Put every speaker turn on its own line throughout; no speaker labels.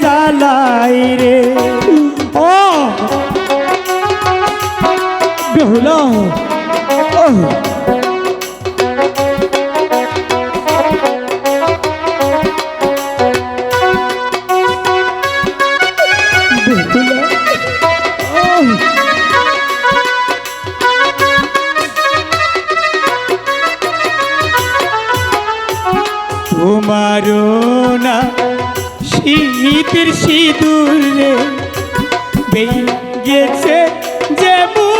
জ্বালাই রে। ও! বেহুলা তোমারও না সিঁদুরে রে। গেছে যে ছিয়া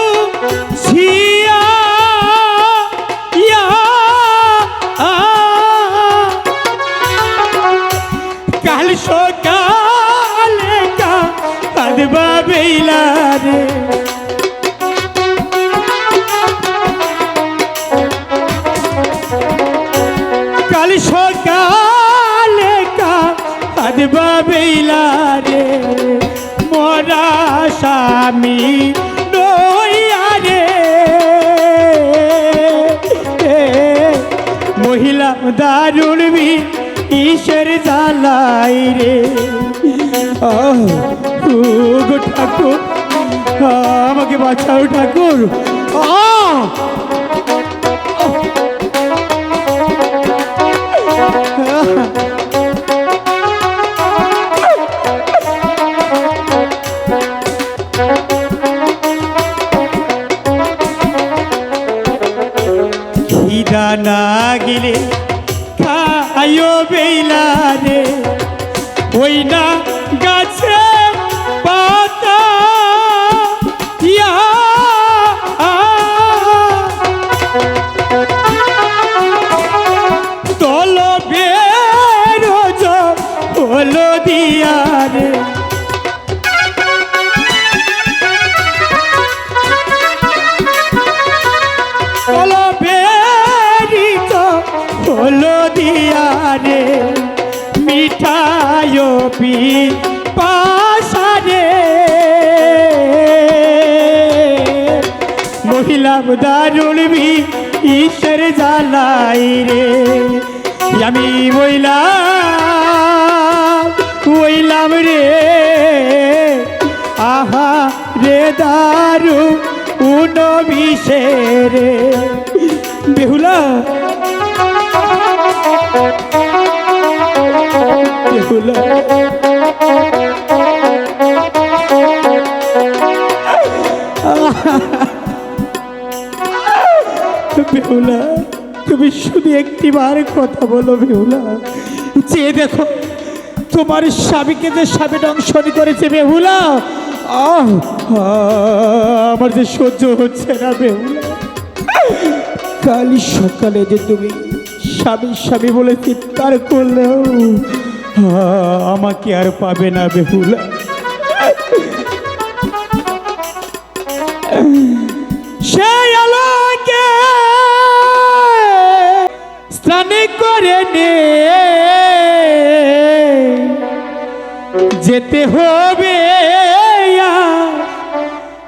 স্বামী নইয়ারে মহিলা দারুণ বি ঈশ্বর জালাই রে। গো ঠাকুর আমাকে বাঁচাও ঠাকুর। আহ! খাইও হলো দিয়া রে মিঠায় পি পাশারে মহিলা দারুণ বি ঈশ্বর জ্বালাই রে। আমি বইলাম বইলাম রে। আহা রে দারু উনবিশে রে। বেহুলা বেহুলা বেহুলা, তুমি শুধু একটিবার কথা বলো বেহুলা। যে দেখো, তোমার স্বামীকে যে স্বামী দংশন করেছে বেহুলা, আহ আমার যে সহ্য হচ্ছে না বেহুলা। কাল সকালে যে তুমি স্বামী স্বামী বলে চিৎকার করলেও আমাকে আর পাবে না বেহুলা। সেই আলোকে স্নান করে নে। যেতে হবে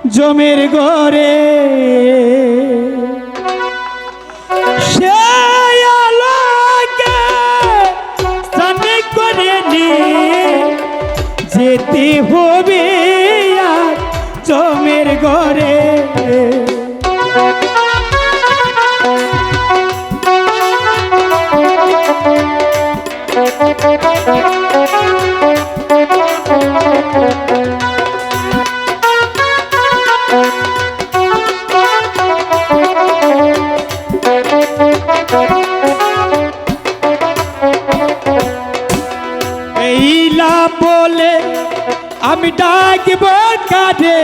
জমের ঘরে। ডাকব কাঁধে।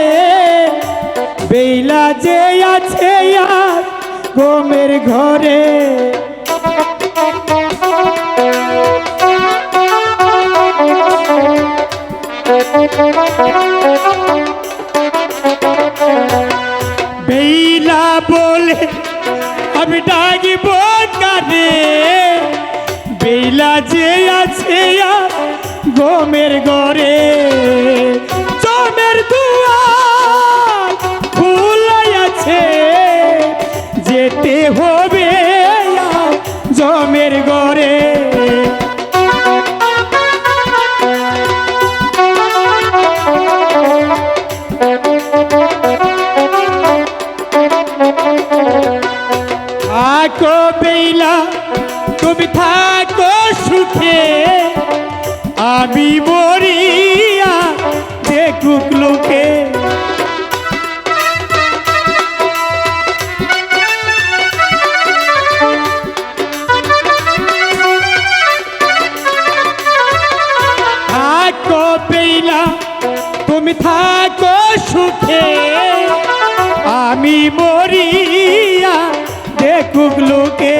বেলা যে আছে গোমের ঘরে। বেলা বলে, আমি ডাকিব কানে বেলা যে আছে গমের ঘরে। সাগরে। তুমি থাকো সুখে। আমি মরিয়া দেখুক লোকে। আমি মরিয়া দেখুক লোকে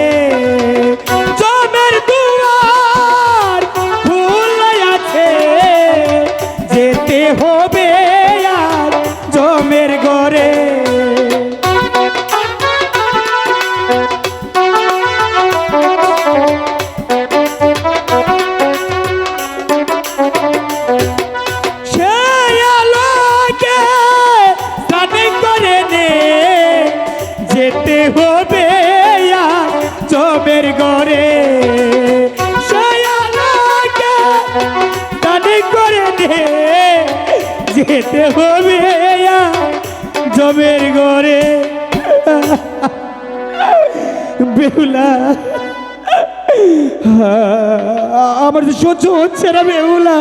যেতে হবে জমের ঘরে। বেহুলা আমার তো সহ্য হচ্ছে না বেহুলা।